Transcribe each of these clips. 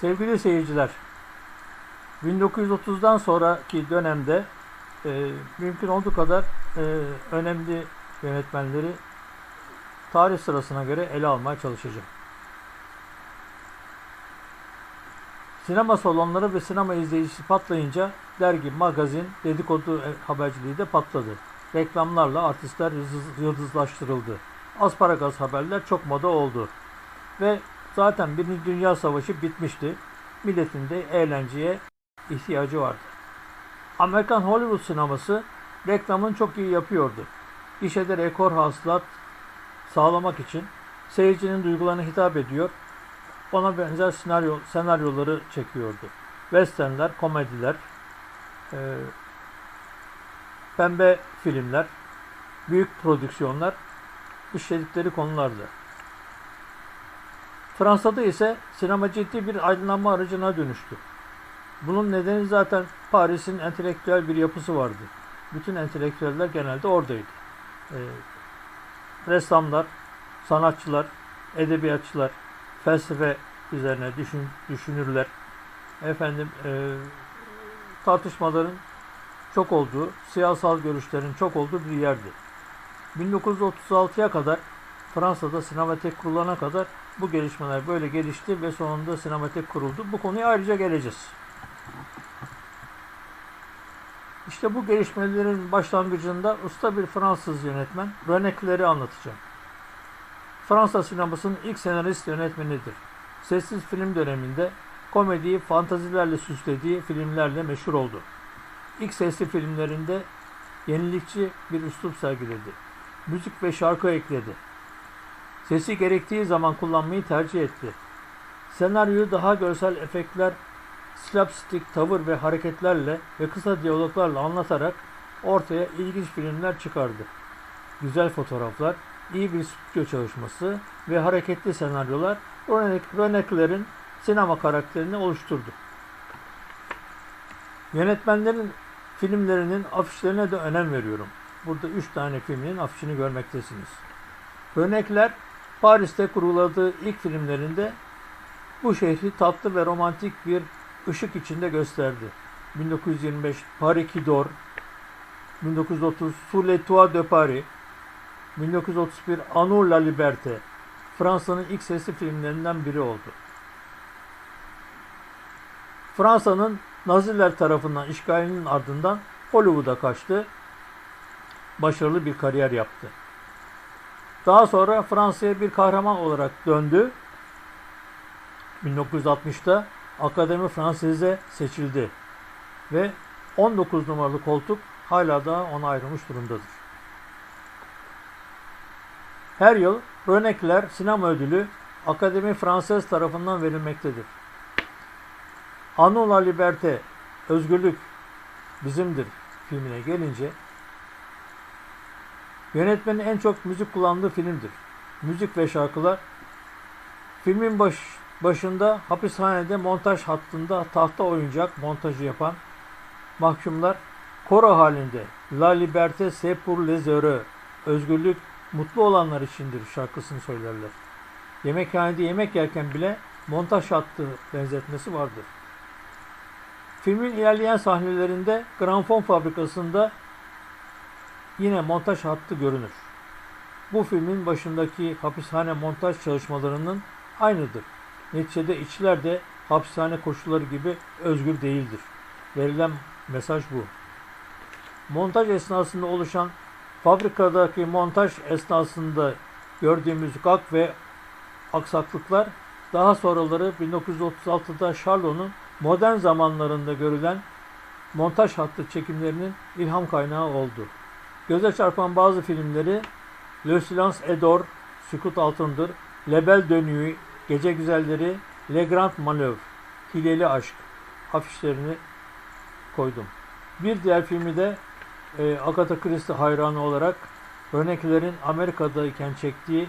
Sevgili seyirciler, 1930'dan sonraki dönemde e, mümkün olduğu kadar e, önemli yönetmenleri tarih sırasına göre ele almaya çalışacağım. Sinema salonları ve sinema izleyicisi patlayınca dergi, magazin, dedikodu haberciliği de patladı. Reklamlarla artistler yıldız- yıldızlaştırıldı. Asparagas haberler çok moda oldu. Ve zaten Birinci Dünya Savaşı bitmişti. Milletin de eğlenceye ihtiyacı vardı. Amerikan Hollywood sineması reklamını çok iyi yapıyordu. Gişede rekor hasılat sağlamak için seyircinin duygularına hitap ediyor, ona benzer senaryo, senaryoları çekiyordu. Westernler, komediler, e, pembe filmler, büyük prodüksiyonlar işledikleri konulardı. Fransa'da ise sinema ciddi bir aydınlanma aracına dönüştü. Bunun nedeni zaten Paris'in entelektüel bir yapısı vardı. Bütün entelektüeller genelde oradaydı. Ee, ressamlar, sanatçılar, edebiyatçılar, felsefe üzerine düşün, düşünürler. Efendim e, tartışmaların çok olduğu, siyasal görüşlerin çok olduğu bir yerdi. 1936'ya kadar Fransa'da sinematek kurulana kadar bu gelişmeler böyle gelişti ve sonunda sinematek kuruldu. Bu konuya ayrıca geleceğiz. İşte bu gelişmelerin başlangıcında usta bir Fransız yönetmen René Clair'i anlatacağım. Fransa sinemasının ilk senarist yönetmenidir. Sessiz film döneminde komediyi fantazilerle süslediği filmlerle meşhur oldu. İlk sesli filmlerinde yenilikçi bir üslup sergiledi. Müzik ve şarkı ekledi. Sesi gerektiği zaman kullanmayı tercih etti. Senaryoyu daha görsel efektler, slapstick tavır ve hareketlerle ve kısa diyaloglarla anlatarak ortaya ilginç filmler çıkardı. Güzel fotoğraflar, iyi bir stüdyo çalışması ve hareketli senaryolar Rönekler'in sinema karakterini oluşturdu. Yönetmenlerin filmlerinin afişlerine de önem veriyorum. Burada üç tane filmin afişini görmektesiniz. Rönekler Paris'te kuruladığı ilk filmlerinde bu şehri tatlı ve romantik bir ışık içinde gösterdi. 1925 Paris qui dort, 1930 Sous les toits de Paris, 1931 Amour la Liberté, Fransa'nın ilk sesli filmlerinden biri oldu. Fransa'nın Naziler tarafından işgalinin ardından Hollywood'a kaçtı. Başarılı bir kariyer yaptı. Daha sonra Fransa'ya bir kahraman olarak döndü. 1960'da Akademi Fransız'e seçildi ve 19 numaralı koltuk hala da ona ayrılmış durumdadır. Her yıl Rönekler Sinema Ödülü Akademi Fransız tarafından verilmektedir. Anu la Liberté, Özgürlük bizimdir filmine gelince yönetmenin en çok müzik kullandığı filmdir. Müzik ve şarkılar filmin baş, başında hapishanede montaj hattında tahta oyuncak montajı yapan mahkumlar koro halinde La Liberté c'est pour les heureux Özgürlük mutlu olanlar içindir şarkısını söylerler. Yemekhanede yemek yerken bile montaj hattı benzetmesi vardır. Filmin ilerleyen sahnelerinde gramfon fabrikasında yine montaj hattı görünür. Bu filmin başındaki hapishane montaj çalışmalarının aynıdır. Neticede işçiler de hapishane koşulları gibi özgür değildir. Verilen mesaj bu. Montaj esnasında oluşan fabrikadaki montaj esnasında gördüğümüz gak ve aksaklıklar daha sonraları 1936'da Charlot'un modern zamanlarında görülen montaj hattı çekimlerinin ilham kaynağı oldu. Göze çarpan bazı filmleri Le Silence est d'Or, Sükut Altındır, Le Belle de Nuit, Gece Güzelleri, Le Grand Manœuvre, Hileli Aşk afişlerini koydum. Bir diğer filmi de e, Agatha Christie hayranı olarak Rönekler'in Amerika'dayken çektiği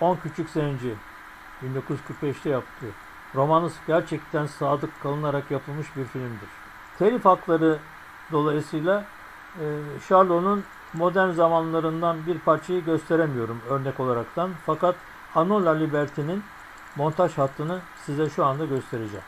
10 Küçük Zenci 1945'te yaptığı romanı gerçekten sadık kalınarak yapılmış bir filmdir. Telif hakları dolayısıyla e, Charlot'un modern zamanlarından bir parçayı gösteremiyorum örnek olaraktan. Fakat Anu La Liberté'nin montaj hattını size şu anda göstereceğim.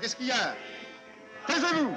Qu'est-ce qu'il y a? Taisez-vous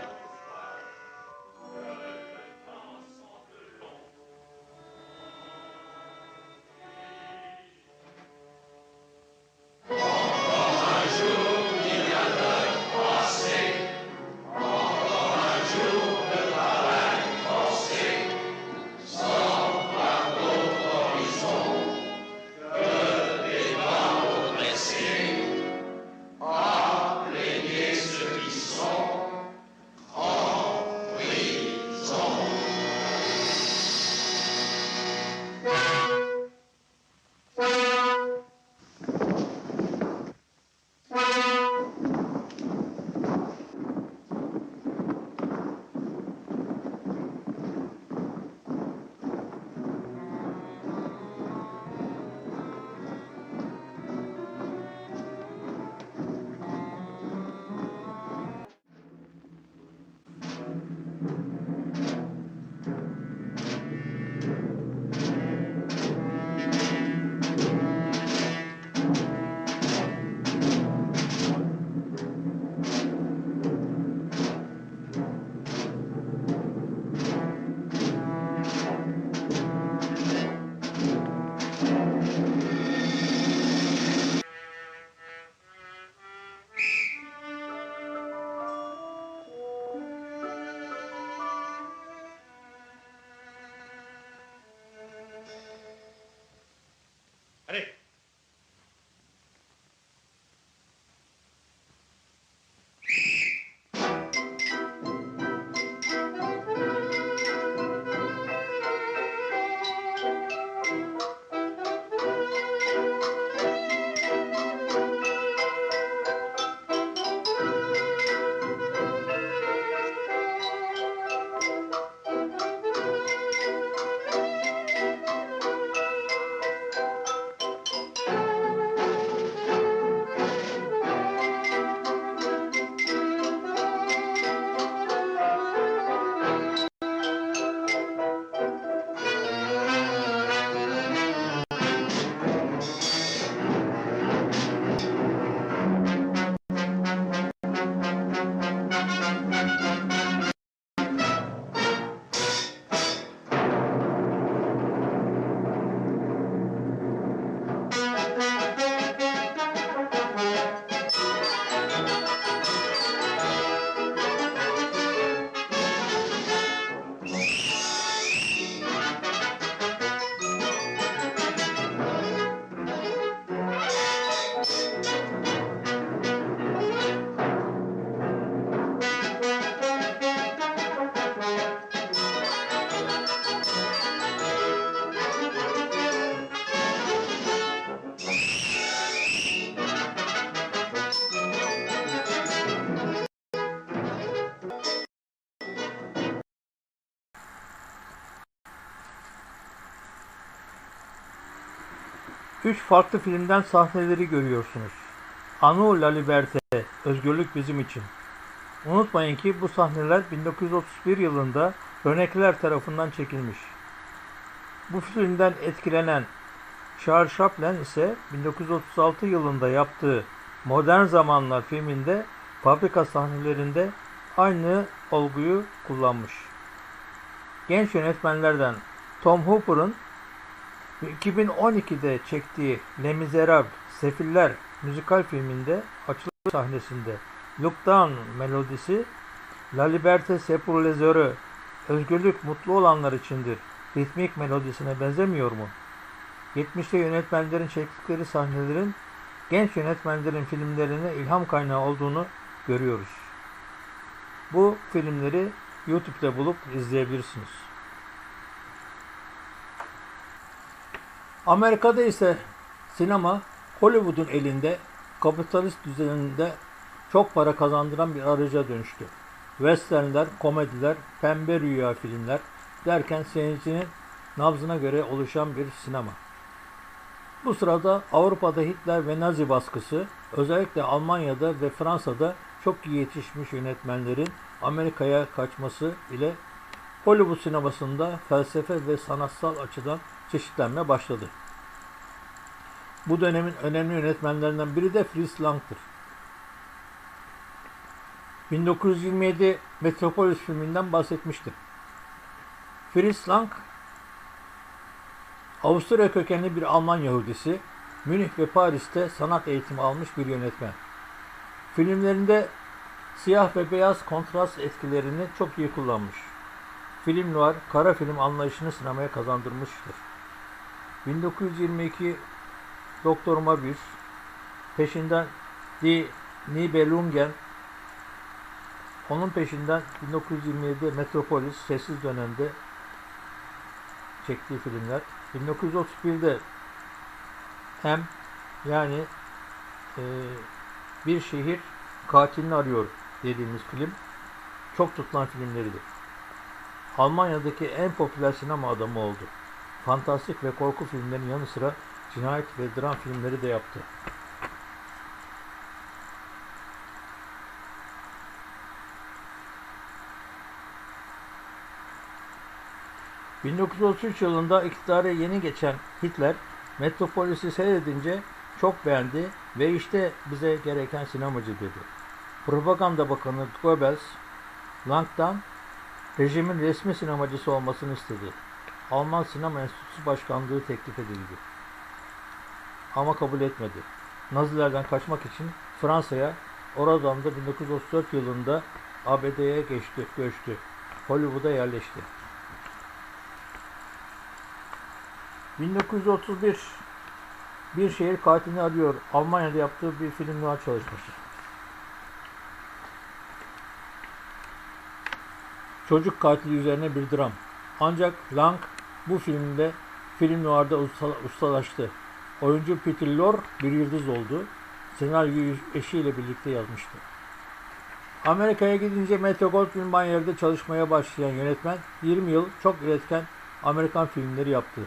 Üç farklı filmden sahneleri görüyorsunuz. Anu La Liberté, Özgürlük Bizim için. Unutmayın ki bu sahneler 1931 yılında Rönekler tarafından çekilmiş. Bu filmden etkilenen Charles Chaplin ise 1936 yılında yaptığı Modern Zamanlar filminde fabrika sahnelerinde aynı olguyu kullanmış. Genç yönetmenlerden Tom Hooper'ın 2012'de çektiği Les Miserables, Sefiller müzikal filminde açılış sahnesinde Look Down melodisi La Liberté c'est pour les heureux, özgürlük mutlu olanlar içindir ritmik melodisine benzemiyor mu? 70'te yönetmenlerin çektikleri sahnelerin genç yönetmenlerin filmlerine ilham kaynağı olduğunu görüyoruz. Bu filmleri YouTube'da bulup izleyebilirsiniz. Amerika'da ise sinema Hollywood'un elinde kapitalist düzeninde çok para kazandıran bir araca dönüştü. Westernler, komediler, pembe rüya filmler derken seyircinin nabzına göre oluşan bir sinema. Bu sırada Avrupa'da Hitler ve Nazi baskısı, özellikle Almanya'da ve Fransa'da çok iyi yetişmiş yönetmenlerin Amerika'ya kaçması ile Hollywood sinemasında felsefe ve sanatsal açıdan çeşitlenme başladı. Bu dönemin önemli yönetmenlerinden biri de Fritz Lang'tır. 1927 Metropolis filminden bahsetmiştim. Fritz Lang, Avusturya kökenli bir Alman Yahudisi, Münih ve Paris'te sanat eğitimi almış bir yönetmen. Filmlerinde siyah ve beyaz kontrast etkilerini çok iyi kullanmış. Film noir, kara film anlayışını sinemaya kazandırmıştır. 1922 Doktor Mabir, peşinden Die Nibelungen, onun peşinden 1927'de Metropolis sessiz dönemde çektiği filmler. 1931'de hem yani e, bir şehir katilini arıyor dediğimiz film çok tutulan filmleridir. Almanya'daki en popüler sinema adamı oldu. Fantastik ve korku filmlerinin yanı sıra cinayet ve dram filmleri de yaptı. ...1933 yılında iktidara yeni geçen Hitler... ...Metropolis'i seyredince çok beğendi... ...ve işte bize gereken sinemacı dedi. Propaganda Bakanı Goebbels... ...Lang'dan rejimin resmi sinemacısı olmasını istedi. Alman Sinema Enstitüsü Başkanlığı teklif edildi. Ama kabul etmedi. Nazilerden kaçmak için Fransa'ya, oradan da 1934 yılında ABD'ye geçti, göçtü. Hollywood'a yerleşti. 1931 Bir şehir katilini arıyor. Almanya'da yaptığı bir film çalışması. Çocuk katili üzerine bir dram. Ancak Lang bu filmde film noirda usta- ustalaştı. Oyuncu Peter Lorre bir yıldız oldu. Senaryoyu eşiyle birlikte yazmıştı. Amerika'ya gidince Metro Goldwyn Mayer'de çalışmaya başlayan yönetmen 20 yıl çok üretken Amerikan filmleri yaptı.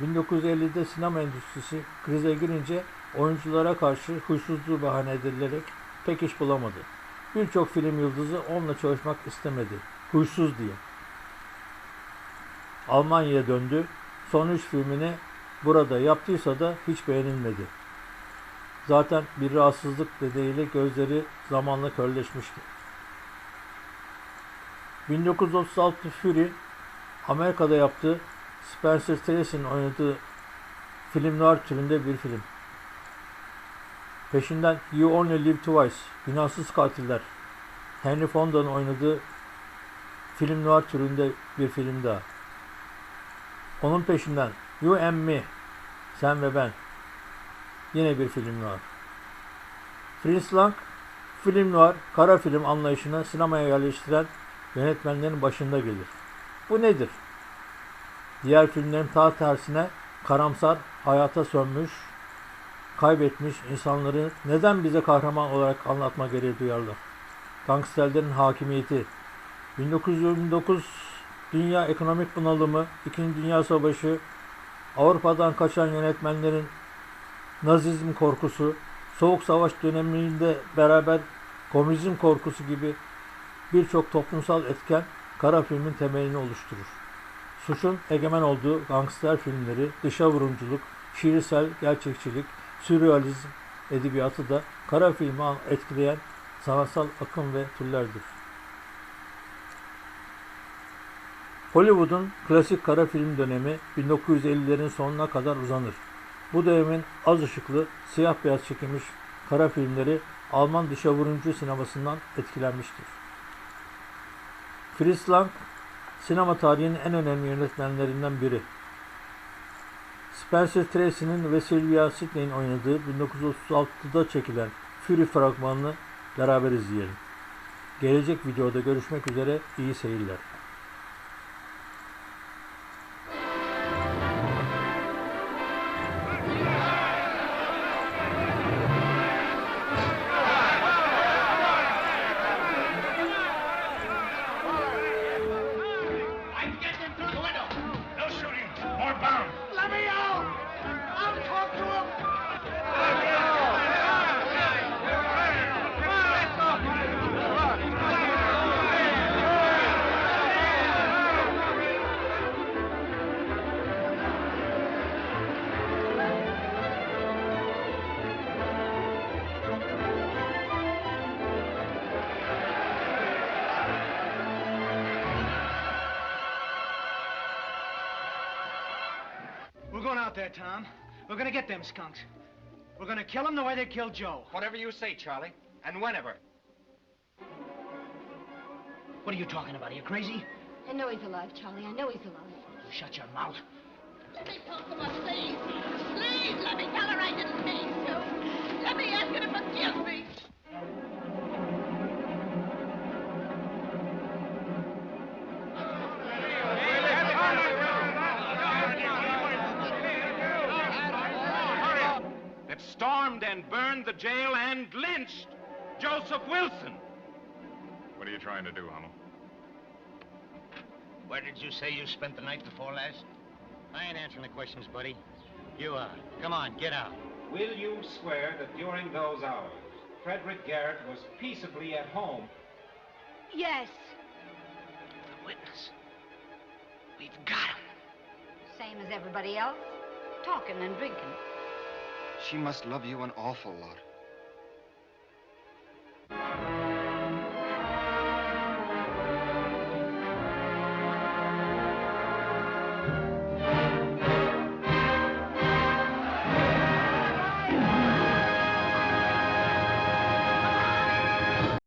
1950'de sinema endüstrisi krize girince oyunculara karşı huysuzluğu bahane edilerek pek iş bulamadı. Birçok film yıldızı onunla çalışmak istemedi. Huysuz diye. Almanya'ya döndü. Son üç filmini burada yaptıysa da hiç beğenilmedi. Zaten bir rahatsızlık nedeniyle gözleri zamanla körleşmişti. 1936 Fury Amerika'da yaptığı Spencer Tracy'nin oynadığı film noir türünde bir film. Peşinden You Only Live Twice, Günahsız Katiller, Henry Fonda'nın oynadığı film noir türünde bir film daha. Onun peşinden You and Me, Sen ve Ben, yine bir film noir. Fritz Lang, film noir, kara film anlayışını sinemaya yerleştiren yönetmenlerin başında gelir. Bu nedir? Diğer filmlerin ta tersine karamsar, hayata sönmüş, kaybetmiş insanları neden bize kahraman olarak anlatma gereği duyarlar? Gangsterlerin hakimiyeti, 1929 dünya ekonomik bunalımı, İkinci Dünya Savaşı, Avrupa'dan kaçan yönetmenlerin Nazizm korkusu, Soğuk Savaş döneminde beraber komünizm korkusu gibi birçok toplumsal etken kara filmin temelini oluşturur. Suçun egemen olduğu gangster filmleri, dışa vurumculuk, şiirsel gerçekçilik, sürrealizm edebiyatı da kara filmi etkileyen sanatsal akım ve türlerdir. Hollywood'un klasik kara film dönemi 1950'lerin sonuna kadar uzanır. Bu dönemin az ışıklı, siyah beyaz çekilmiş kara filmleri Alman dışa vurumcu sinemasından etkilenmiştir. Fritz Lang, sinema tarihinin en önemli yönetmenlerinden biri. Spencer Tracy'nin ve Sylvia Sidney'in oynadığı 1936'da çekilen Fury fragmanını beraber izleyelim. Gelecek videoda görüşmek üzere, iyi seyirler. Out there, Tom. We're gonna get them skunks. We're gonna kill them the way they killed Joe. Whatever you say, Charlie, and whenever. What are you talking about? Are you crazy? I know he's alive, Charlie. I know he's alive. You shut your mouth. Let me talk to her, jail and lynched Joseph Wilson. What are you trying to do, Hummel? Where did you say you spent the night before last? I ain't answering the questions, buddy. You are. Come on, get out. Will you swear that during those hours, Frederick Garrett was peaceably at home? Yes. The witness. We've got him. Same as everybody else. Talking and drinking. She must love you an awful lot.